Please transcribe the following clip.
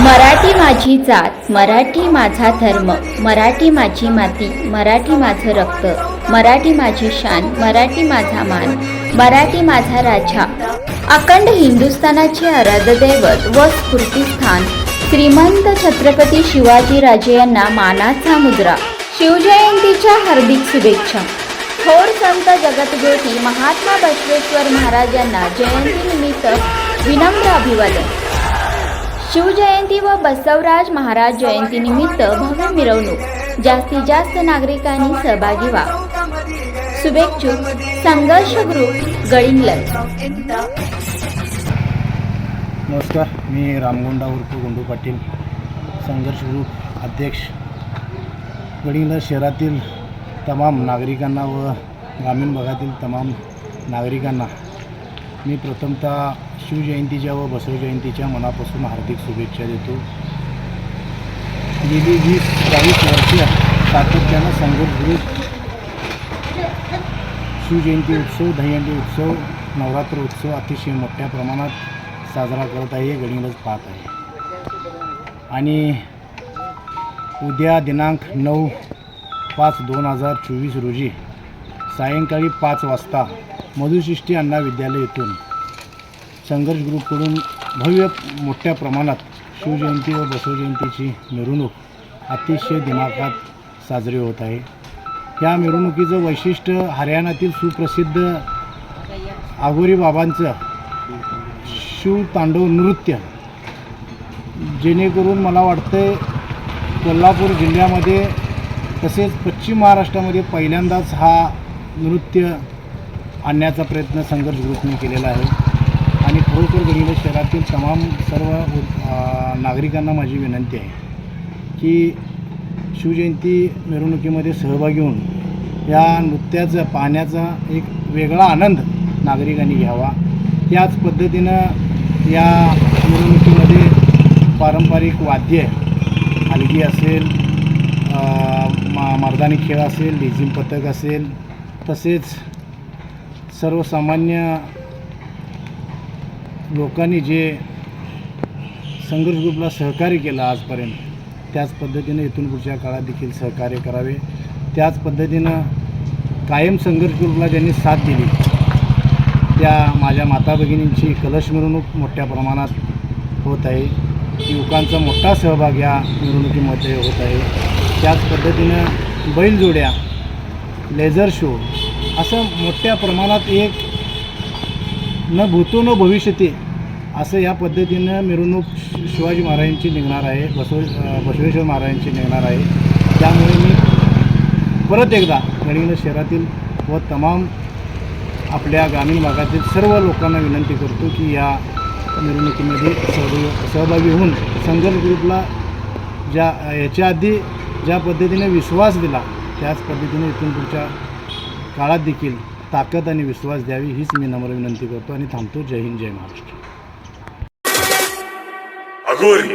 मराठी माझी जात मराठी माझा धर्म मराठी माझी माती मराठी माझं रक्त मराठी माझी शान मराठी माझा मान मराठी माझा राजा. अखंड हिंदुस्थानाचे आराधदैवत व स्फूर्तिस्थान श्रीमंत छत्रपती शिवाजी राजे यांना मानाचा मुद्रा. शिवजयंतीच्या हार्दिक शुभेच्छा. थोर संत जगतज्योती महात्मा बसवेश्वर महाराजांना जयंतीनिमित्त विनम्र अभिवादन. शिवजयंती व बसवराज महाराज जयंतीनिमित्त भव्य मिरवणूक. जास्तीत जास्त नागरिकांनी सहभागी व्हा. शुभेच्छुक संघर्ष ग्रुप गडिंग्लज. नमस्कार मी रामगोंडा उर्फ गोंडू पाटील संघर्ष ग्रुप अध्यक्ष. गडिंगला शहरातील तमाम नागरिकांना व ग्रामीण भागातील तमाम नागरिकांना मी प्रथमतः शिवजयंतीच्या व बसव जयंतीच्या मनापासून हार्दिक शुभेच्छा देतो. गेली वीस बावीस वर्ष सातत्यानं संघर्ष ग्रुप शिवजयंती उत्सव दहीहंडी उत्सव नवरात्र उत्सव अतिशय मोठ्या प्रमाणात साजरा करत आहे गडिंगलज पाहत आहे. आणि उद्या दिनांक नऊ पाच दोन हजार चोवीस रोजी सायंकाळी पाच वाजता मधुशिष्टी अण्णा विद्यालय येथून संघर्ष ग्रुपकडून भव्य मोठ्या प्रमाणात शिवजयंती व बसवजयंतीची मिरवणूक अतिशय दिमाखात साजरी होत आहे. या मिरवणुकीचं वैशिष्ट्य हरियाणातील सुप्रसिद्ध आगोरी बाबांचं शिवतांडव नृत्य. जेणेकरून मला वाटतं कोल्हापूर जिल्ह्यामध्ये तसेच पश्चिम महाराष्ट्रामध्ये पहिल्यांदाच हा नृत्य आणण्याचा प्रयत्न संघर्ष ग्रुपने केलेला आहे. आणि खरोखर गेलेल्या शहरातील तमाम सर्व नागरिकांना माझी विनंती आहे की शिवजयंती मिरवणुकीमध्ये सहभागी होऊन या नृत्याचा पाहण्याचा एक वेगळा आनंद नागरिकांनी घ्यावा. त्याच पद्धतीनं या मिरवणुकीमध्ये पारंपरिक वाद्य हलगी असेल मा मर्दानी खेळ असेल लेझिम पथक असेल तसेच सर्वसामान्य लोकांनी जे संघर्ष ग्रुपला सहकार्य केलं आजपर्यंत त्याच पद्धतीनं इथून पुढच्या काळात देखील सहकार्य करावे. त्याच पद्धतीनं कायम संघर्ष ग्रुपला ज्यांनी साथ दिली त्या माझ्या माता भगिनींची कलश मिरवणूक मोठ्या प्रमाणात होत आहे. युवकांचा मोठा सहभाग या मिरवणुकीमध्ये होत आहे. त्याच पद्धतीनं बैलजोड्या लेझर शो असं मोठ्या प्रमाणात एक न भूतो न भविष्यते असं या पद्धतीनं मिरवणूक शि- शिवाजी महाराजांची निघणार आहे बसव बसवेश्वर महाराजांची निघणार आहे. त्यामुळे मी परत एकदा गडिंग्लज शहरातील व तमाम आपल्या ग्रामीण भागातील सर्व लोकांना विनंती करतो की या मिरवणुकीमध्ये सहभागी सहभागी होऊन संघर्ष ग्रुपला ज्या याच्या आधी ज्या पद्धतीने विश्वास दिला त्याच पद्धतीने इथून पुढच्या काळात देखील ताकद आणि विश्वास द्यावी हीच मी नम्र विनंती करतो आणि थांबतो. जय हिंद जय महाराष्ट्र. अघोरी.